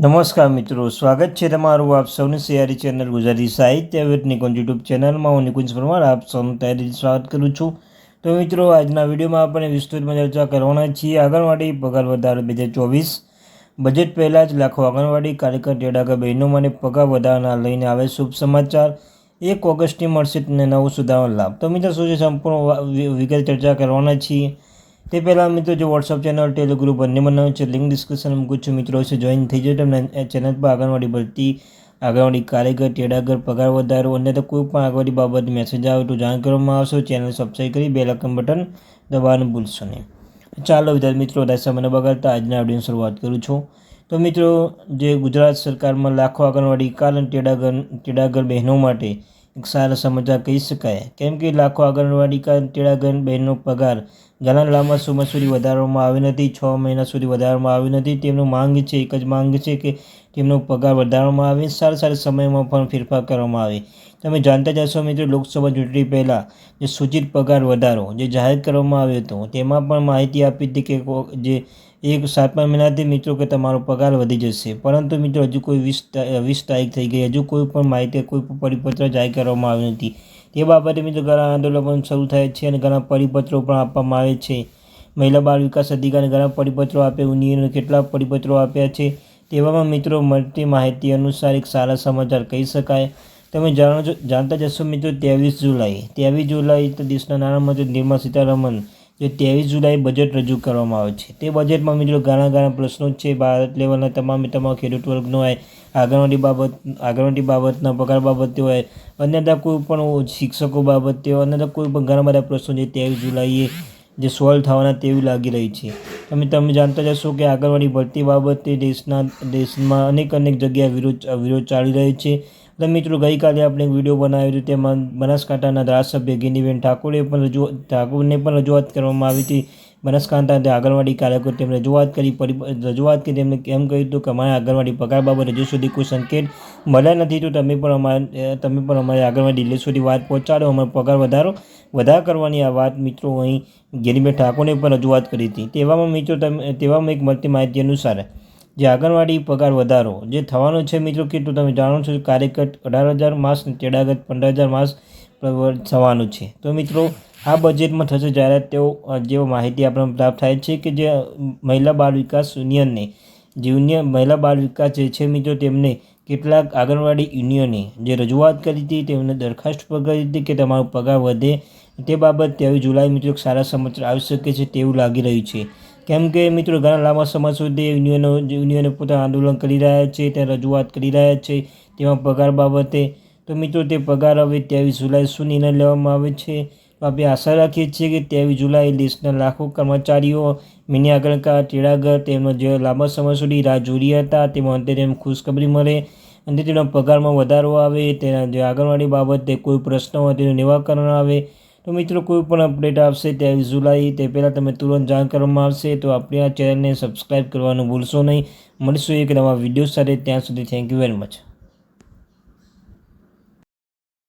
નમસ્કાર મિત્રો, સ્વાગત છે તમારું આપ સૌની સિયારી ચેનલ ગુજરાતી સાહિત્ય વેટની નિકુંજ યુટ્યુબ ચેનલમાં. હું નિકુંજ પરમાર, આપ સૌનું તૈયારી સ્વાગત કરું છું. તો મિત્રો, આજના વિડીયોમાં આપણે વિસ્તૃતમાં ચર્ચા કરવાના છીએ. આંગણવાડી પગાર વધારો બે હજાર ચોવીસ. બજેટ પહેલાં જ લાખો આંગણવાડી કાર્યકર બહેનો માટે પગાર વધારાના લઈને આવે શુભ સમાચાર. એક ઓગસ્ટથી મળશે તેને નવો સુધારો લાભ. તો મિત્રો, શું છે? સંપૂર્ણ વિગત ચર્ચા કરવાના છીએ. તે પહેલાં મિત્રો જો વોટ્સઅપ ચેનલ ટેલિગ્રુપ બંને બનાવ્યું છે લિંક ડિસ્ક્રિપ્શન મૂકું છું. મિત્રો છે જોઈન થઈ જાય તમને ચેનલ પર આંગણવાડી ભરતી, આંગણવાડી કારીગર, ટેડાગર, પગાર વધારો અને તો કોઈ પણ આંગણવાડી બાબત મેસેજ આવે તો જાણ કરવામાં આવશે. ચેનલ સબસ્ક્રાઈબ કરી બે લાખન બટન દબાવવાનું ભૂલશો નહીં. ચાલો વિદ્યાર્થી મિત્રો સમયને બગાડતા આજના વિડીયોની શરૂઆત કરું છું. તો મિત્રો, જે ગુજરાત સરકારમાં લાખો આંગણવાડી કાલ અને ટેડાગર ટેડાગર બહેનો માટે સારા સમાચાર કહી શકાય. કેમ કે લાખો આંગણવાડી તેડાગર બહેનનો પગાર ઘણા લાંબા સમય સુધી વધારવામાં આવી નથી, છ મહિના સુધી વધારવામાં આવી નથી. તેમનું માંગ છે, એક જ માંગ છે કે તેમનો પગાર વધારવામાં આવે. સારા સારા સમયમાં પણ ફેરફાર કરવામાં આવે. તમે જાણતા જશો મિત્રો, લોકસભા ચૂંટણી પહેલાં જે સૂચિત પગાર વધારો જે જાહેર કરવામાં આવ્યો હતો, તેમાં પણ માહિતી આપી હતી કે, જે એક સાતમા મહિનાથી મિત્રો કે તમારો પગાર વધી જશે. પરંતુ મિત્રો હજુ કોઈ વીસ વીસ તારીખ થઈ ગઈ. હજુ કોઈ પણ માહિતી, કોઈ પણ પરિપત્ર જાહેર કરવામાં આવ્યું નથી. તે બાબતે મિત્રો ઘણા આંદોલન શરૂ થાય છે અને ઘણા પરિપત્રો પણ આપવામાં આવે છે. મહિલા બાળ વિકાસ અધિકારી ઘણા પરિપત્રો આપે યુનિયને કેટલા પરિપત્રો આપ્યા છે તેવામાં મિત્રો મળતી માહિતી અનુસાર એક સારા સમાચાર કહી શકાય. તમે જાણો જાણતા જશો મિત્રો ત્રેવીસ જુલાઈ. ત્રેવીસ જુલાઈ તો દેશના નાણામંત્રી નિર્મલા સીતારમણ જે ત્રેવીસ જુલાઈ બજેટ રજૂ કરવામાં આવે છે. તે બજેટમાં મિત્રો ઘણા ઘણા પ્રશ્નો છે. ભારત લેવલના તમામે તમામ ખેડૂત વર્ગનો હોય આગળવાડી બાબત આગળવાડી બાબતના પગાર બાબતે હોય, અન્યથા કોઈ પણ શિક્ષકો બાબતે હોય, અન્યથા કોઈ પણ ઘણા બધા પ્રશ્નો છે. ત્રેવીસ જુલાઈએ જે સોલ્વ થવાના તેવી લાગી રહી છે. તમે તમે જાણતા જશો કે આગળવાડી ભરતી બાબતે દેશના, દેશમાં અનેક અનેક જગ્યાએ વિરોધ વિરોધ ચાલી રહ્યો છે. તો મિત્રો, ગઈકાલે આપણે એક વીડિયો બનાવ્યો હતો, તેમાં બનાસકાંઠાના ધારાસભ્ય ગિનીબેન ઠાકોરે પણ રજૂ ઠાકોરને પણ રજૂઆત કરવામાં આવી હતી. બનાસકાંઠા આંગણવાડી કાર્યકરો, તેમણે રજૂઆત કરી રજૂઆત કરી, તેમણે એમ કહ્યું હતું કે, અમારા આંગણવાડી પગાર બાબત હજુ સુધી કોઈ સંકેત મળ્યા નથી, તો તમે પણ અમારે તમે પણ અમારી આંગણવાડી દિલ્હી સુધી વાત પહોંચાડો, અમારો પગાર વધારો, વધાર કરવાની આ વાત મિત્રો અહીં ગિરીબેન ઠાકોરને પણ રજૂઆત કરી હતી. તેવામાં મિત્રો, તમે, તેવામાં એક મળતી માહિતી અનુસાર જે આંગણવાડી પગાર વધારો જે થવાનો છે મિત્રો કેટલું તમે જાણો છો કાર્યકર અઢાર હજાર માસ તેડાગત પંદર હજાર માસ થવાનું છે. તો મિત્રો, આ બજેટમાં થશે જ્યારે તેઓ જેવો માહિતી આપણને પ્રાપ્ત થાય છે કે જે મહિલા બાળ વિકાસ યુનિયનને, જે યુનિયન, મહિલા બાળ વિકાસ જે છે મિત્રો તેમને કેટલાક આંગણવાડી યુનિયને જે રજૂઆત કરી હતી તેમને દરખાસ્ત પર કરી હતી કે તમારો પગાર વધે તે બાબત તેવી જુલાઈ મિત્રો સારા સમાચાર આવી શકે છે તેવું લાગી રહ્યું છે. કેમ કે મિત્રો, ઘણા લાંબા સમય સુધી યુનિયનો યુનિયનો પોતાનું આંદોલન કરી રહ્યા છે ત્યાં રજૂઆત કરી રહ્યા છે, તેમાં પગાર બાબતે. તો મિત્રો, તે પગાર હવે ત્રેવીસ જુલાઈ શું નિર્ણય લેવામાં આવે છે. આપણે આશા રાખીએ છીએ કે ત્રેવીસ જુલાઈ દેશના લાખો કર્મચારીઓ, મિની આગળકાર તેડાગર તેમનો જે લાંબા સમય સુધી રાહ જોડી હતા, તેમાં અંતે તેમ ખુશખબરી મળે. અને તેના પગારમાં વધારો આવે, તેના જે આંગણવાડી બાબતે કોઈ પ્રશ્ન હોય તેનું નિવાકરણ આવે. તો મિત્રો, કોઈ પણ અપડેટ આવશે ત્રેવીસ જુલાઈ તે પહેલાં તમે તુરંત જાણ કરવામાં આવશે. તો આપણે આ ચેનલને સબસ્ક્રાઈબ કરવાનું ભૂલશો નહીં. મળીશું એક નવા વીડિયો સાથે. ત્યાં સુધી થેન્ક યુ વેરી મચ